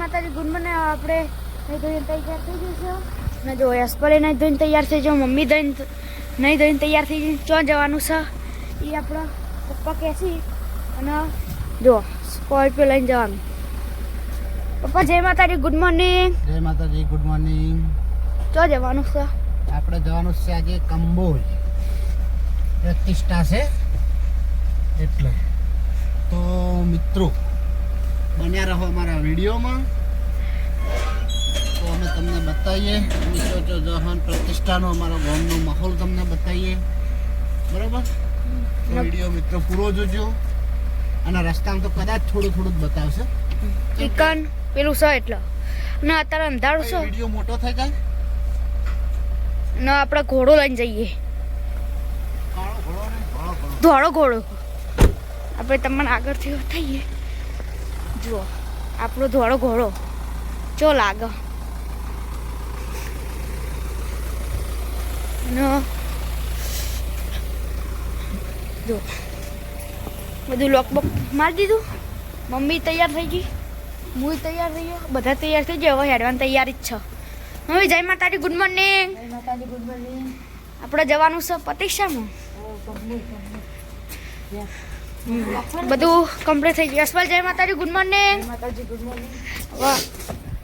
માતાજી ગુડ મને આપણે નહીં ધોઈને તૈયાર થઈ જઈશું ને જો યશપરે નહીં ધોઈને તૈયાર થઈ જાઉં મમ્મી ધોઈને નહીં ધોઈને તૈયાર થઈ જઈને ક્યાં જવાનું છે? એ આપણા પપ્પા કહે છે. અને જો સ્કોર્પિયો લઈને જવાનું. પપ્પા જય માતાજી ગુડ મોર્નિંગ. જય માતાજી ગુડ મોર્નિંગ. ચો જવાનું છે? આપણે જવાનું છે આજે કંબોલ પ્રતિષ્ઠા છે. એટલે. તો મિત્રો બન્યા રહો અમારા વિડીયોમાં. તો અમે તમને બતાવીએ. મિત્રો જો પ્રતિષ્ઠાનો અમારો ગામનો માહોલ તમને બતાવીએ. બરાબર? વીડિયો મિત્રો પૂરો જોજો. અને રસ્તામાં તો કદાચ થોડું થોડું જ બતાવશે. ચિકન પેલું છે એટલે. અને અત્યારે અંધારું છે. વીડિયો મોટો થઈ જાય ને આપણે ઘોડો લઈને જઈએ. ધોળો ઘોડો. આપણે તમને આગળથી થઈએ જુઓ આપણો ધોળો ઘોડો. ચો લાગે? જો બધું લોક બોક મારી દીધું. મમ્મી તૈયાર થઈ ગઈ. હું તૈયાર થઈ ગયો. બધા તૈયાર થઈ ગયા. હવે હેડવાની તૈયારી જ છે. મમ્મી જય માતાજી ગુડ મોર્નિંગ માતાજી ગુડ મોર્નિંગ આપણે જવાનું છે પ્રતિક્ષામાં બધું કમ્પ્લીટ થઈ ગયું. યશપાલ જય માતાજી ગુડ મોર્નિંગ માતાજી ગુડ મોર્નિંગ હવે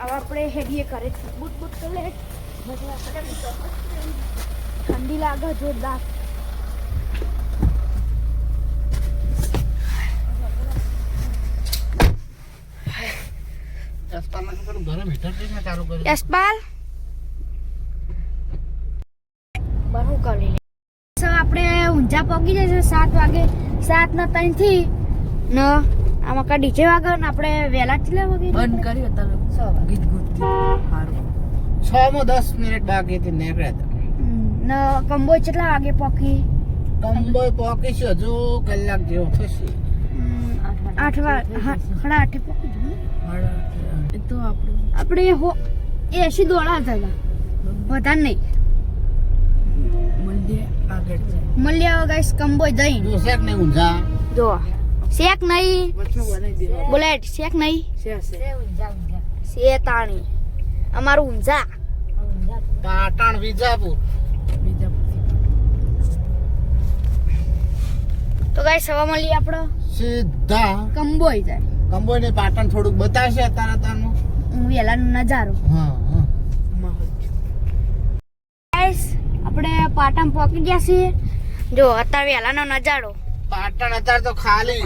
હવે આપણે હેડીએ કરે બૂટ બૂટ કરી લે. ઠંડી લાગે જોરદાર. યશપાલ? આપણે ઊંઝા પહોંચી જશે સાત વાગે. સાત ના ત્રણથી ન આમાં કા ડીજે વાગે ને આપણે વહેલા લેવા ગઈ બંધ કર્યું તમે. ગીત ગુત સારું. છ માં દસ મિનિટ બાકી હતી નીકળ્યા હતા. ન કંબોય કેટલા વાગે પહોંચી કંબોય છે હજુ કલાક જેવો થશે. આઠ વાગે. સાડા આઠે પોકી જવું તો આપણે. આપણે એસી દોડા હતા વધારે નહીં. મંદિર આગળ છે મળ્યા ગાઈસ કંબોઈ દઈ. જો શેક ને ઊંઝા જો. શેક નહીં. વચમાં બનાવી દેવા બુલેટ શેક નહીં. છે છે. શે તાણી. અમારું ઊંઝા પાટણ વિજાપુર. તો ગાઈસ હવે મળીએ આપણે સીધા. કંબોઈ જાય. કંબોય ને પાટણ થોડુંક બતાવશે અત્યારે હું વેલાનો નજારો. હા હા માહોલ ગાઈસ આપણે પાટણ પહોંચી ગયા છીએ. જો અત્યારે વહેલાનો નજારો. પાટણ અત્યારે તો ખાલી.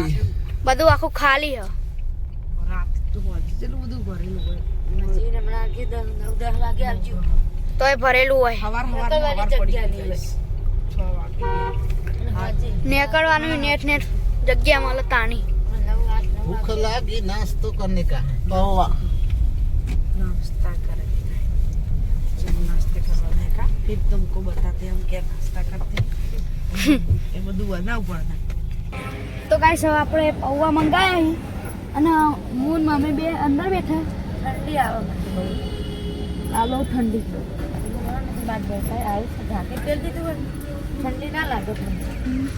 બધું આખું ખાલી હ. તોય ભરેલું હોય. નીકળવાનું નેટ નેટ. જગ્યા મળે તાણી. ભૂખ લાગી નાસ્તો કરને નાસ્તા કરે. करवाने का फिर तुमको बताते हैं हम क्या नाश्ता करते हैं ये બધું બનાવવું પડે તો ગાઈસ હવે આપણે પૌવા મંગાયા અને હું ને મમ્મી બે અંદર બેઠા ઠંડી આવે આ બહુ ઠંડી બાદ બેસાય આવે ઝાંકી તેલ દીધું હોય ઠંડી ના લાગે ઠંડી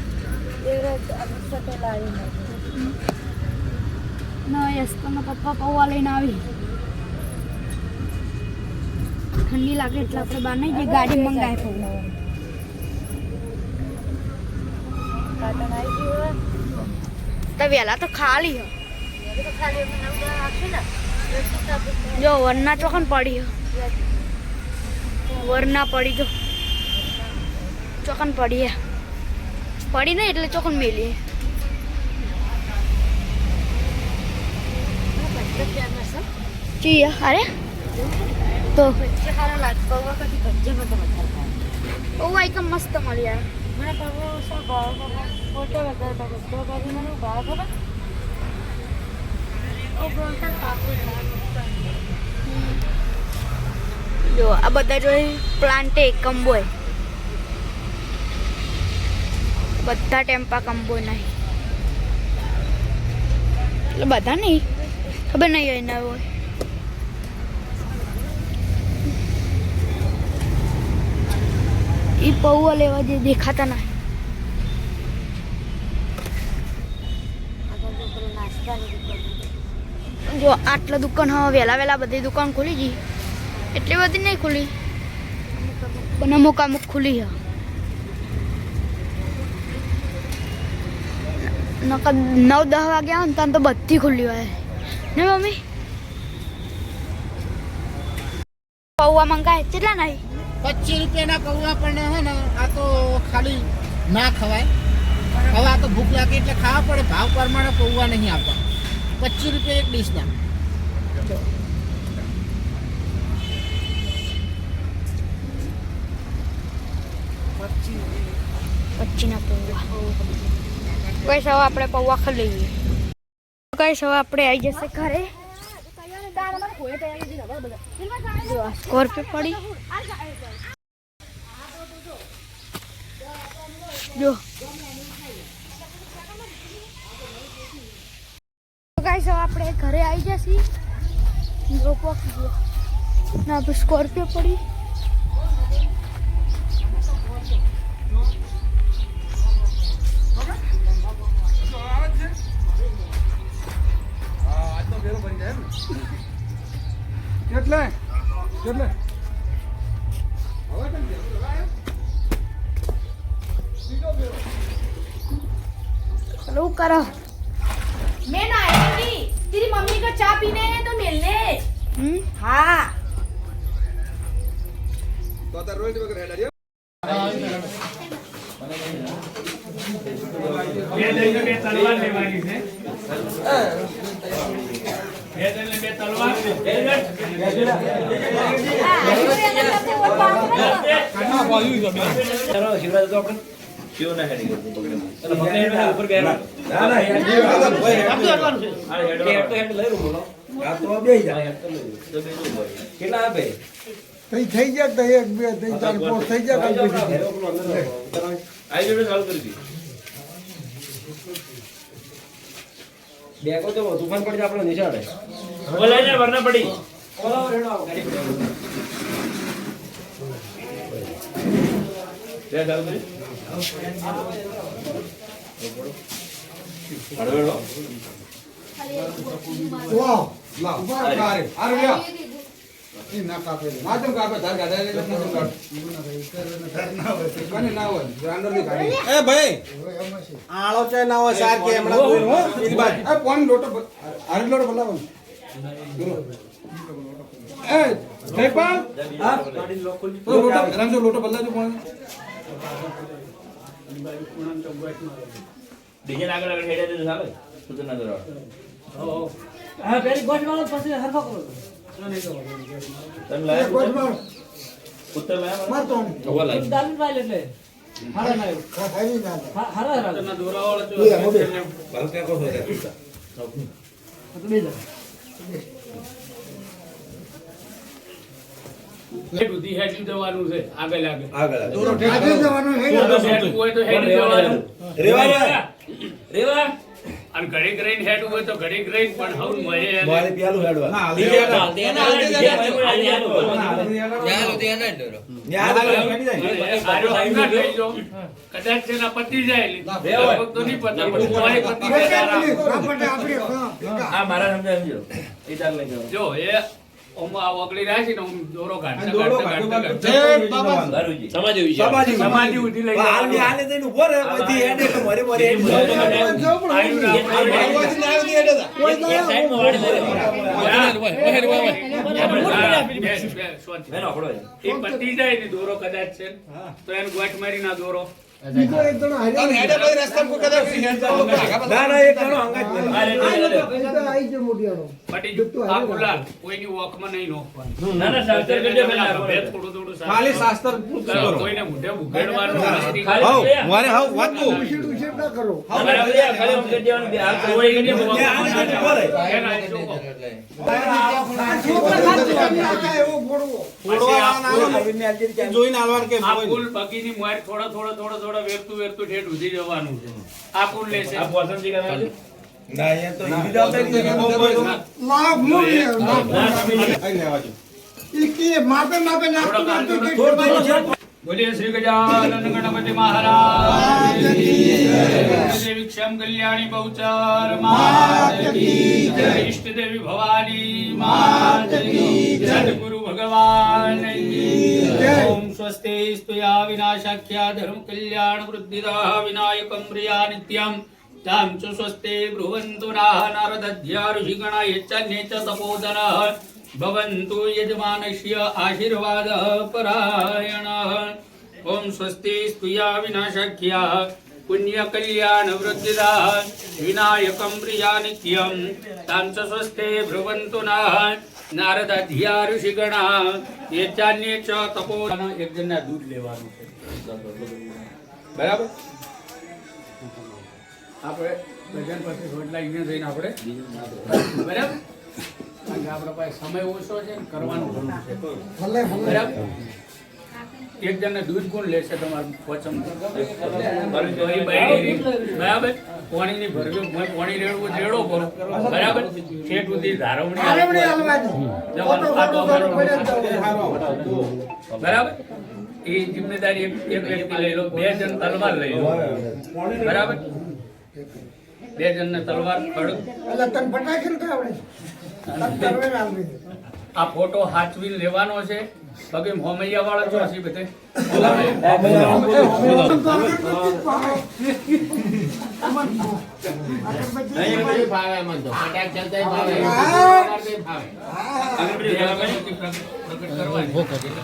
એ રોજ સટે લાવીને ના યશપાલના પપ્પા પૌવા લઈને આવી ઠંડી લાગે એટલે આપણે બહાર નહીં જે ગાડી મંગાવી પડે તો. વહેલા તો ખાલી હ. જો, વરના ચોખન પડી હો. વરના પડી જો. ચોખન પડી પડી નહીં એટલે ચોખન મેલી રૂપિયાના ચી અરે? તો. સારા લાગે પૌવા કદી ભજીયા બધો વધારે પૌવા એકદમ મસ્ત મળી યાર. મને પૌવા શું ભાવ ફોટો વગર તો કરી મને ભાવ ખબર? ઓ જો આ બધા જોઈ પ્લાન્ટે કંબોય. બધા ટેમ્પા કંબોય નહીં. એટલે બધા નહીં ખબર નહીં એના હોય. એ પૌવા લેવા જે દેખાતા નહીં જો આટલા દુકાન હવે વહેલા વહેલા બધી દુકાન ખુલી ગઈ. એટલી બધી નહીં ખુલી. પણ અમુક અમુક ખુલી હા નકર નવ દસ વાગે આવે ને તો બધી ખુલ્લી હોય. ને મમ્મી? પૌવા મંગાય? કેટલા નહીં પચીસ રૂપિયાના પૌવા પણ હે ને, આ તો ખાલી ના ખવાય. હવે આ તો ભૂખ લાગે એટલે ખાવા પડે, ભાવ પ્રમાણે પૌવા નહીં આપવા. પચીસ રૂપિયા એક ડીશના. પચીના પૌવા કઈ સવા આપણે પૌવા ખાઈ કઈ સવા આપણે આવી જશે ઘરે. સ્કોર્પિયો પડી જો ગાઈસ હવે આપણે ઘરે આવી જશે રોપવા ગયો ના આપણે સ્કોર્પિયો પડી हेलो करो। मैं ना आएगी तेरी मम्मी का चाय पीने है तो मिल ले हम्म। हाँ। तो रोज वगैरह કેટલા આપે તઈ થઈ ગયા તઈ એક બે તઈ ચાર પાંચ થઈ ગયા કાલ પછી આઈ જોડે ચાલુ કરી દી બેગો તો તુફાન પડી આપણો નિશાળે બોલાય ને વરના પડી. બે ચાલુ કરી આળો છે ના હોય સાર કે હમણાં કોઈ હો ઈ બાજુ. એ પોન લોટો આરે લોટો બોલાવો એ જયપાલ? હા. લોટો બદલાજો કોણ ડીજે આગળ આગળ હેડે તો ચાલે. સુધર ના દોરાવ તને લાય કોઈ માર ઉત્તર લાય. માર તો ઓવા લાય. હારા ના ખાઈ ના તના દોરાવાળો છો એ આમાં બે. બાલ કે કો હોય હેઠ સુધી હેઠી જવાનું છે આગળ આગળ આગળ દોરો ઠેકાણે જવાનું હે હોય તો હેઠી જવાનું રેવા રેવા અને ઘડીક રહીને હેઠું હોય તો ઘડીક રહીને પણ હવ મળે મારે પ્યાલું હેડવા ના, હાલ દેવા. હાલ, દેના હાલ, ડીજે હાલ, ન્યા હાલ, આરો હંગાત થઈ જાઓ. કદાચ તેના પતિ જાય બે હોય. તો નહીં પતા પણ તમારે પતિ જાય આપણે આ મારા સમજાય એ ચાલ લઈ જો એ ઓગળી રાખી ને દોરો. એ પતિ જાય ને દોરો કદાચ છે તો એને ગોઠ મારી ના દોરો. ખાલી શાસ્ત્ર કોઈને મોઢે ઉઘાડવાનું ના કરો. જોઈને કે આ મોર થોડો થોડો થોડો થોડો વેરતું વેરતું ઠેઠ ઉધી જવાનું છે. આ ફૂલ લેશે આ પોસમજી કરવા ના. ઈ કે માપે માપે નાખતું થોડો નાખતું કાઢો, કેટલું થોડું થોડું છે. બોલીએ શ્રી ગજાનન ગણપતિ મહારાજ દેવી ક્ષમ કલ્યાણી બહુચર માત કી જય ઇષ્ટ દેવી ભવાની માત કી જય ભવન્તુ યજમાનસ્ય આશીર્વાદ પરાયણ ઓમ સ્વસ્તિ સ્તુયા વિનાશખ્યા પુણ્ય કલ્યાણ વૃદ્ધિદા વિનાયકમ પ્રિયા નિત્યમ તાંચ સ્વસ્તે ભ્રુવંતુ ના નારદાધ્યા ઋષિગણા એ ચાન્ય ચ તપો એક જણના દૂધ લેવાનું છે બરાબર આપણે ભજન પછી રોટલા ઇન્ડિયન થઈને આપણે બરાબર? કારણ કે આપણા પાસે સમય ઓછો છે ને કરવાનું ઘણું છે. બરાબર? એક જણને દૂધ કોણ લેશે તમારું પોચમ? બરાબર? પાણીની ભરવી મેં પાણી રેડવું રેડો કરો. બરાબર? છેટ સુધી ધારવણી બરાબર? એ જિમ્મેદારી એક વ્યક્તિ લઈ લો બે જણ તલવાર લઈ લો. બરાબર? બે જણને તલવાર ખડ આ ફોટો હાચવી લેવાનો છે. બાકી હોમૈયા વાળા જો હસી બધે પ્રગટ કરવાની